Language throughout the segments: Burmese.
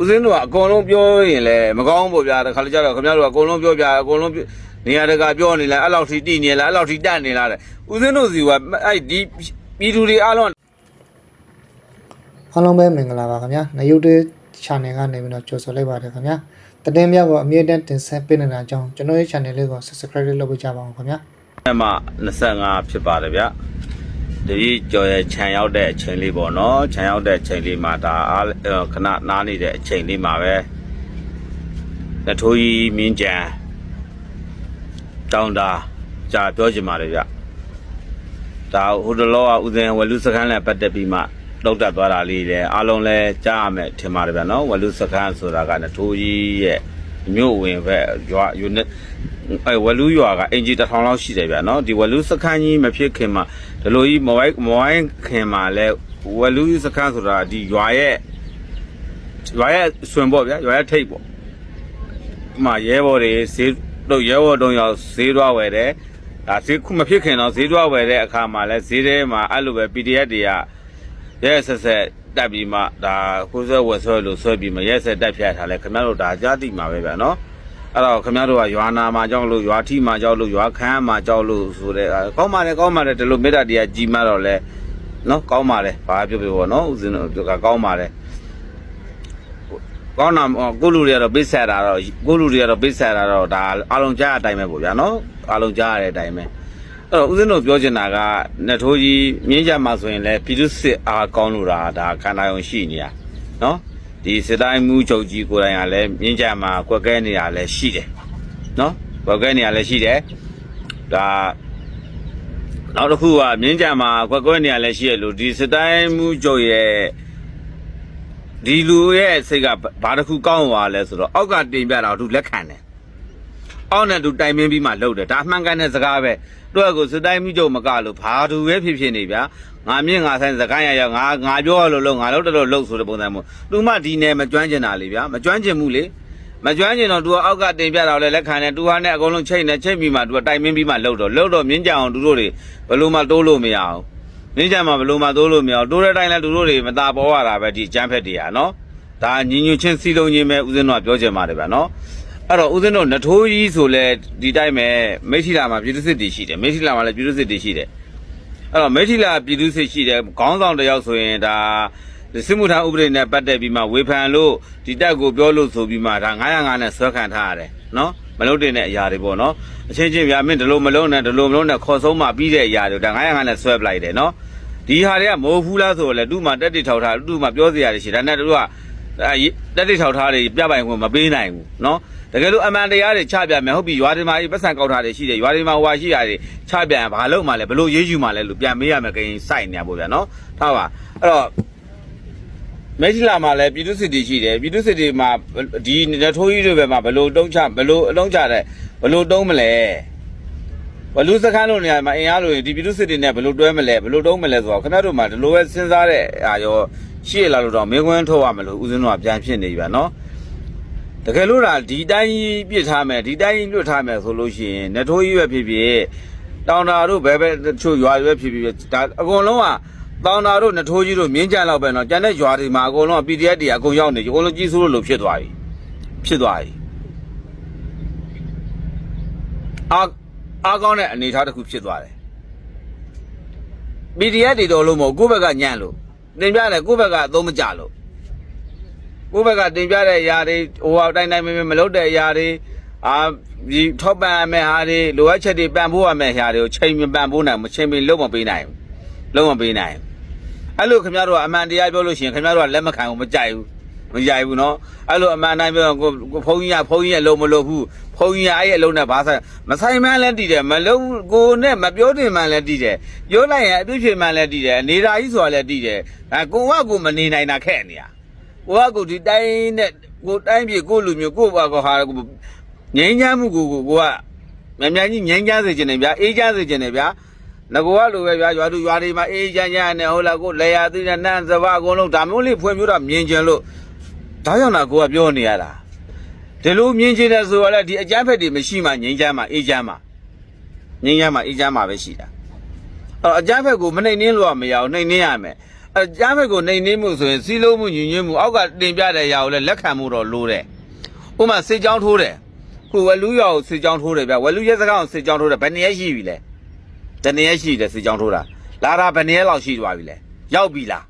ဦးစင်းတို့ကအကုန်လုံးပြောရင်လည်းမကောင်းဘူးဗျာတခါလေကျတော့ခင်ဗျားတို့ကအကုန်လုံးပြောပြအကုန်လုံးပြောနေရာတကာပြောနေလားအဲ့လောက်ထိတိနေလားအဲ့လောက်ထိတက်နေလားတဲ့ဦးစင်းတို့စီကအဲ့ဒီပြည်သူတွေအားလုံးအားလုံးပဲမင်္ဂလာပါခင်ဗျာနယုတ်တေး channel ကနေပြီးတော့ကြိုဆိုလိုက်ပါတယ်ခင်ဗျာတည်င်းမြောက်ကိုအမြဲတမ်းတင်ဆက်ပေးနေတာကြောင့်ကျွန်တော်ရဲ့ channel လေးကို subscribe လေးလုပ်ပေးကြပါအောင်ခင်ဗျာအမှ25ဖြစ်ပါတယ်ဗျ တတိကျော်ရဲ့ခြံရောက်တဲ့အချိန်လေးပေါ့နော်ခြံရောက်တဲ့အချိန်လေးမှာဒါအားခဏနားနေတဲ့အချိန်လေးမှာပဲတထိုးကြီးမြင်းကြံတောင်းတာကြာပြောချင်ပါတယ်ဗျဒါဟိုတလောကဦးဇင်ဝလူစခန်းနဲ့ပတ်သက်ပြီးမှတောက်တက်သွားတာလေးလည်းအားလုံးလည်းကြားရမယ်ထင်ပါတယ်ဗျနော်ဝလူစခန်းဆိုတာကနထိုးကြီးရဲ့ မြို့ဝင်ဘက်ရွာယူနစ်အဲဝလူရွာကအင်ဂျီတစ်ထောင်လောက်ရှိတယ်ဗျာနော်ဒီဝလူစခန်းကြီးမဖြစ်ခင်မှာဒီလိုကြီးမဝိုင်းမဝိုင်းခင်မှာလဲဝလူစခန်းဆိုတာဒီရွာရဲ့ရွာရဲ့ဆွင်ပေါ့ဗျာရွာရဲ့ထိပ်ပေါ့ဒီမှာရဲဘော်တွေဈေးတို့ရဲဘော်တုံးရောက်ဈေးသွားဝယ်တယ်ဒါဈေးခုမဖြစ်ခင်တော့ဈေးသွားဝယ်တဲ့အခါမှာလဲဈေးထဲမှာအဲ့လိုပဲ PDF တွေက ရဲဆက်ဆက်တက်ပြီးမှဒါကိုယ်ဆွဲဝယ်ဆွဲလို့ဆွဲပြီးမှရဲဆက်တက်ဖြတ်ထားလဲခင်ဗျားတို့ဒါကြားသိမှာပဲဗျာနော်အဲ့တော့ခင်ဗျားတို့ကရွာနာမှာကြောက်လို့ရွာထိမှာကြောက်လို့ရွာခမ်းမှာကြောက်လို့ဆိုတဲ့အဲကောင်းပါလေကောင်းပါလေဒီလိုမေတ္တာတရားကြီးမှတော့လဲနော်ကောင်းပါလေဘာပြောပြောပေါ့နော်ဦးဇင်းတို့ကကောင်းပါလေကောင်းတာကိုလူတွေကတော့ပိတ်ဆက်တာတော့ကိုလူတွေကတော့ပိတ်ဆက်တာတော့ဒါအလုံးကြားအတိုင်းပဲပေါ့ဗျာနော်အလုံးကြားရတဲ့အတိုင်းပဲ အဲ့တော့ဦးဇင်းတို့ပြောချင်တာကနှစ်ထိုးကြီးမြင်းကြမှာဆိုရင်လဲပြည်သူစစ်အားကောင်းလို့တာဒါခန္ဓာယုံရှိနေရနော်ဒီစစ်တိုင်းမူချုပ်ကြီးကိုယ်တိုင်ကလည်းမြင်းကြမှာကွက်ကဲနေတာလည်းရှိတယ်နော်ကွက်ကဲနေတာလည်းရှိတယ်ဒါနောက်တစ်ခုကမြင်းကြမှာကွက်ကဲနေတာလည်းရှိရလို့ဒီစစ်တိုင်းမူချုပ်ရဲ့ဒီလူရဲ့စိတ်ကဘာတစ်ခုကောင်းသွားလဲဆိုတော့အောက်ကတင်ပြတာသူလက်ခံတယ် အောက်နဲ့သူတိုင်ပင်းပြီးမှလုပ်တယ်ဒါအမှန်ကန်တဲ့စကားပဲတွက်ကိုစတိုင်းမှုကြုံမကလို့ဘာသူပဲဖြစ်ဖြစ်နေဗျာငါမြင့်ငါဆိုင်စကားရရငါငါပြောရလို့လို့ငါလုပ်တယ်လို့လုပ်ဆိုတဲ့ပုံစံမျိုးသူမှဒီနယ်မကျွမ်းကျင်တာလေဗျာမကျွမ်းကျင်ဘူးလေမကျွမ်းကျင်တော့သူကအောက်ကတင်ပြတာကိုလည်းလက်ခံတယ်သူကနဲ့အကုန်လုံးချိန်နေချိန်ပြီးမှသူကတိုင်ပင်းပြီးမှလှုပ်တော့လှုပ်တော့မြင်းကြအောင်သူတို့တွေဘလို့မှတိုးလို့မရအောင်မြင်းကြမှာဘလို့မှတိုးလို့မရအောင်တိုးတဲ့တိုင်းလည်းသူတို့တွေမตาပေါ်ရတာပဲဒီကျမ်းဖက်တွေကနော်ဒါညီညွတ်ချင်းစီလုံးချင်းပဲဥစဉ်တော့ပြောချင်ပါတယ်ဗျာနော် အဲ့တော့ဦးဇင်းတို့နထိုးကြီးဆိုလဲဒီတိုင်းပဲမိထီလာမှာပြည်သူစစ်တီရှိတယ်မိထီလာမှာလည်းပြည်သူစစ်တီရှိတယ်အဲ့တော့မိထီလာပြည်သူစစ်ရှိတယ်ခေါင်းဆောင်တစ်ယောက်ဆိုရင်ဒါစစ်မှုထမ်းဥပဒေနဲ့ပတ်သက်ပြီးမှဝေဖန်လို့ဒီတက်ကိုပြောလို့ဆိုပြီးမှဒါ905နဲ့ဆွဲခံထားရတယ်နော်မလုပ်တင်တဲ့အရာတွေပေါ့နော်အချင်းချင်းဗျာမင်းဒီလိုမလုံးနဲ့ဒီလိုမလုံးနဲ့ခေါ်ဆုံးမှပြီးတဲ့အရာတွေဒါ905နဲ့ဆွဲပလိုက်တယ်နော်ဒီဟာတွေကမဟုတ်ဘူးလားဆိုတော့လေသူ့မှာတက်တိထောက်ထားသူ့မှာပြောစရာတွေရှိတယ်ဒါနဲ့သူကအဲ တက်တိထောက်ထားတွေပြပိုင်ခွင့်မပေးနိုင်ဘူးเนาะတကယ်လို့အမှန်တရားတွေချပြမယ်ဟုတ်ပြီရွာတွေမှာဒီပတ်စံကောက်ထားတွေရှိတယ်ရွာတွေမှာဟိုဟာရှိတာတွေချပြရင်ဘာလို့မှလဲဘလို့ရေးယူမှလဲလို့ပြန်မေးရမယ်ကိန်းစိုက်နေရပေါ့ဗျာเนาะထားပါအဲ့တော့မဲကြီးလာမှာလဲပြည်သူစစ်တီရှိတယ်ပြည်သူစစ်တီမှာဒီနထိုးကြီးတွေပဲမှာဘလို့တုံးချဘလို့အလုံးချတဲ့ဘလို့တုံးမလဲဘလူစခန်းလို့နေရာမှာအင်အားလို့ရင်ဒီပြည်သူစစ်တီနဲ့ဘလို့တွဲမလဲဘလို့တုံးမလဲဆိုတော့ခင်ဗျားတို့မှာဒီလိုပဲစဉ်းစားတဲ့အာရော ရှိရလာလို့တော့မင်းကွန်းထုတ်ရမလို့ဦးဇင်းတို့ကပြန်ဖြစ်နေပြီဗျာနော်တကယ်လို့ဒါဒီတိုင်းကြီးပြစ်ထားမယ်ဒီတိုင်းကြီးလွတ်ထားမယ်ဆိုလို့ရှိရင်နထိုးကြီးပဲဖြစ်ဖြစ်တောင်တာတို့ဘယ်ပဲတချို့ရွာတွေပဲဖြစ်ဖြစ်ဒါအကုန်လုံးကတောင်တာတို့နထိုးကြီးတို့မြင်းကြံလောက်ပဲနော်ကျန်တဲ့ရွာတွေမှာအကုန်လုံးက PDF တွေအကုန်ရောက်နေပြီအကုန်လုံးကြီးစိုးလို့ဖြစ်သွားပြီဖြစ်သွားပြီအာအားကောင်းတဲ့အနေအထားတစ်ခုဖြစ်သွားတယ် PDF တွေတော်လို့မဟုတ်ကိုယ့်ဘက်ကညံ့လို့ တင်ပြတယ်ကိုယ့်ဘက်ကအသုံးမကျလို့ကိုယ့်ဘက်ကတင်ပြတဲ့အရာတွေဟိုအတိုင်းတိုင်းမမလုပ်တဲ့အရာတွေအာဒီထောက်ပံ့ရမယ့်ဟာတွေလိုအပ်ချက်တွေပံ့ပိုးရမယ့်ဟာတွေကိုချိန်မပံ့ပိုးနိုင်မချိန်မလုံးမပေးနိုင်ဘူးလုံးမပေးနိုင်ဘူးအဲ့လိုခင်ဗျားတို့ကအမှန်တရားပြောလို့ရှိရင်ခင်ဗျားတို့ကလက်မခံဘူးမကြိုက်ဘူး မကြိုက်ဘူးနော်အဲ့လိုအမှန်တိုင်းပြောကိုကိုဖုန်းကြီးကဖုန်းကြီးရဲ့လုံမလို့ဘူးဖုန်းကြီးကအဲ့ရဲ့အလုံးနဲ့ဘာဆိုင်မဆိုင်မှန်းလဲတည်တယ်မလုံးကိုနဲ့မပြောတင်မှန်းလဲတည်တယ်ပြောလိုက်ရင်အပြစ်ဖြစ်မှန်းလဲတည်တယ်နေတာကြီးဆိုတာလဲတည်တယ်အဲကိုကကိုမနေနိုင်တာခက်နေရကိုကကိုဒီတိုင်းနဲ့ကိုတိုင်းပြည်ကိုလူမျိုးကိုဘာကဟာကိုငြိမ်းချမ်းမှုကိုကိုကမြန်မြန်ကြီးငြိမ်းချမ်းစေခြင်းနဲ့ဗျာအေးချမ်းစေခြင်းနဲ့ဗျာငကောကလိုပဲဗျာရွာသူရွာတွေမှာအေးချမ်းချမ်းနဲ့ဟုတ်လားကိုလေယာသီးနဲ့နန်းစဘာအကုန်လုံးဒါမျိုးလေးဖွင့်ပြတော့မြင်ကြလို့ ဒါကြောင့်လားကိုကပြောနေရတာဒီလိုမြင်ကျင်တယ်ဆိုတော့လေဒီအကျန်းဖက်တွေမရှိမှငြိမ်းချမ်းမှအေးချမ်းမှငြိမ်းချမ်းမှအေးချမ်းမှပဲရှိတာအဲ့တော့အကျန်းဖက်ကိုမနှိမ်နှင်းလို့ကမရအောင်နှိမ်နှင်းရမယ်အဲကြားဘက်ကိုနှိမ်နှင်းမှုဆိုရင်စီးလုံးမှုညင်ညွတ်မှုအောက်ကတင်ပြတဲ့ຢာကိုလည်းလက်ခံမှုတော့လိုတယ်ဥပမာစစ်ကြောင်းထိုးတယ်ခုဝလူရောစစ်ကြောင်းထိုးတယ်ဗျဝလူရဲစကားကိုစစ်ကြောင်းထိုးတယ်ဘယ်နှစ်ရက်ရှိပြီလဲတနေ့ရက်ရှိတယ်စစ်ကြောင်းထိုးတာလာတာဘယ်နှစ်ရက်လောက်ရှိသွားပြီလဲရောက်ပြီလား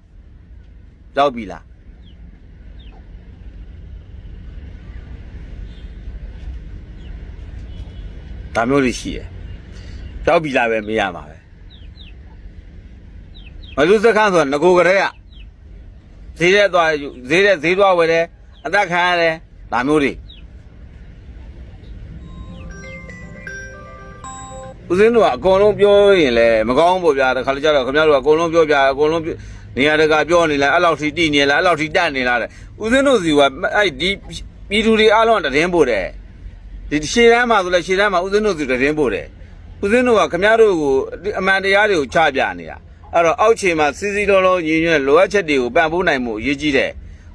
ရောက်ပြီလား ဒါမျိုးတွေရှိတယ်။ကြောက်ပြီလားပဲမေးရမှာပဲ။မလူစခန်းဆိုတော့ငကိုကလေးကဈေးတဲ့သွားယူဈေးတဲ့ဈေးသွားဝယ်တယ်အသက်ခံရတယ်ဒါမျိုးတွေဦးစင်းတို့ကအကုန်လုံးပြောရင်လည်းမကောင်းဘူးဗျာတခါလေကျတော့ခင်ဗျားတို့ကအကုန်လုံးပြောပြအကုန်လုံးပြောနေရာတကာပြောနေလားအဲ့လောက်ထိတိနေလားအဲ့လောက်ထိတက်နေလားတဲ့ဦးစင်းတို့စီကအဲ့ဒီပြည်သူတွေအားလုံးကတည်င်းပို့တယ် ဒီရှေ့တန်းမှာဆိုလဲရှေ့တန်းမှာဦးဇင်းတို့စီတရင်ပို့တယ်ဦးဇင်းတို့ကခမရတို့ကိုအမှန်တရားတွေကိုချပြနေတာအဲ့တော့အောက်ခြေမှာစီစီလုံးလုံးညီညွတ်လိုအပ်ချက်တွေကိုပံ့ပိုးနိုင်မှုအရေးကြီးတယ်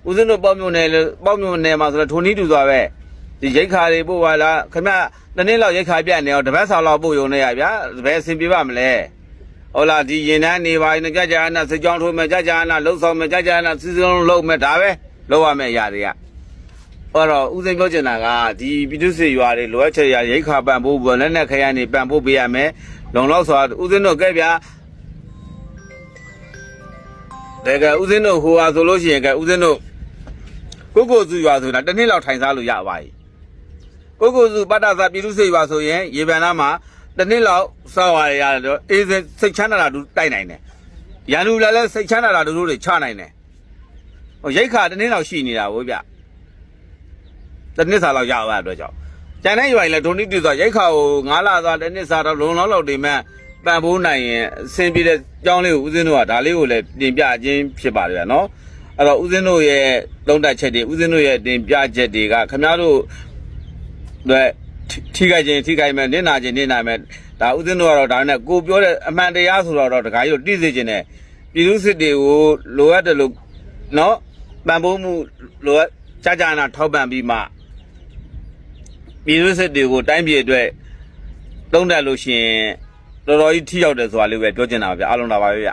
ဦးဇင်းတို့ပေါ့မြုံနယ်ပေါ့မြုံနယ်မှာဆိုလဲထုံနီးတူစွာပဲဒီရိတ်ခါတွေပို့ပါလားခမရတနေ့လောက်ရိတ်ခါပြတ်နေအောင်တပတ်ဆောင်လောက်ပို့ရုံနဲ့ရဗျာဘယ်အဆင်ပြေပါမလဲဟုတ်လားဒီရင်တန်းနေပါရင်ကြကြအနာစစ်ကြောင်းထိုးမယ်ကြကြအနာလှုပ်ဆောင်မယ်ကြကြအနာစီစီလုံးလုံးလှုပ်မယ်ဒါပဲလှုပ်ရမယ့်အရာတွေက အဲ့တော့ဦးစိန်ပြောချင်တာကဒီပြည်သူစစ်ရွာတွေလိုအပ်ချက်ရရိတ်ခါပံ့ပိုးဘူးလက်နဲ့ခရိုင်နေပံ့ပိုးပေးရမယ်လုံလောက်စွာဦးစိန်တို့ကဲဗျာတကယ်ဦးစိန်တို့ဟိုဟာဆိုလို့ရှိရင်ကဲဦးစိန်တို့ကိုကိုစုရွာဆိုတာတစ်နှစ်လောက်ထိုင်စားလို့ရပါ යි ကိုကိုစုပတ္တသာပြည်သူစစ်ရွာဆိုရင်ရေပန်သားမှာတစ်နှစ်လောက်စောက်ရရတယ်တော့အေးစိတ်စိတ်ချမ်းသာတာတို့တိုက်နိုင်တယ်ရန်သူလည်းလည်းစိတ်ချမ်းသာတာတို့တွေချနိုင်တယ်ဟိုရိတ်ခါတစ်နှစ်လောက်ရှိနေတာဗောဗျ တစ်နှစ်စာလောက်ရအောင်အတွက်ကြောင့်ကျန်တဲ့ရွာတွေလည်းဒုံတိတူဆိုရိတ်ခါကို9လသားတစ်နှစ်စာတော့လုံလောက်လောက်တင်မဲ့ပံပိုးနိုင်ရင်အဆင်ပြေတဲ့ကြောင်းလေးကိုဦးစင်းတို့ကဒါလေးကိုလည်းတင်ပြခြင်းဖြစ်ပါတယ်ဗျာနော်အဲ့တော့ဦးစင်းတို့ရဲ့သုံးတက်ချက်တွေဦးစင်းတို့ရဲ့တင်ပြချက်တွေကခင်ဗျားတို့တွေထိခိုက်ခြင်းထိခိုက်မဲ့နင့်နာခြင်းနင့်နာမဲ့ဒါဦးစင်းတို့ကတော့ဒါနဲ့ကိုပြောတဲ့အမှန်တရားဆိုတော့တော့တခါကြီးတို့တိစေခြင်းနဲ့ပြည်သူစစ်တွေကိုလိုအပ်တယ်လို့နော်ပံပိုးမှုလိုအပ်ကြာကြာနာထောက်ပံ့ပြီးမှ ပြည်သူစစ်တွေကိုတိုင်းပြည်အတွက်တုံးတက်လို့ရှိရင်တော်တော်ကြီးထိရောက်တယ်ဆိုတာလေးပဲပြောချင်တာပါဗျအားလုံးလာပါပဲဗျ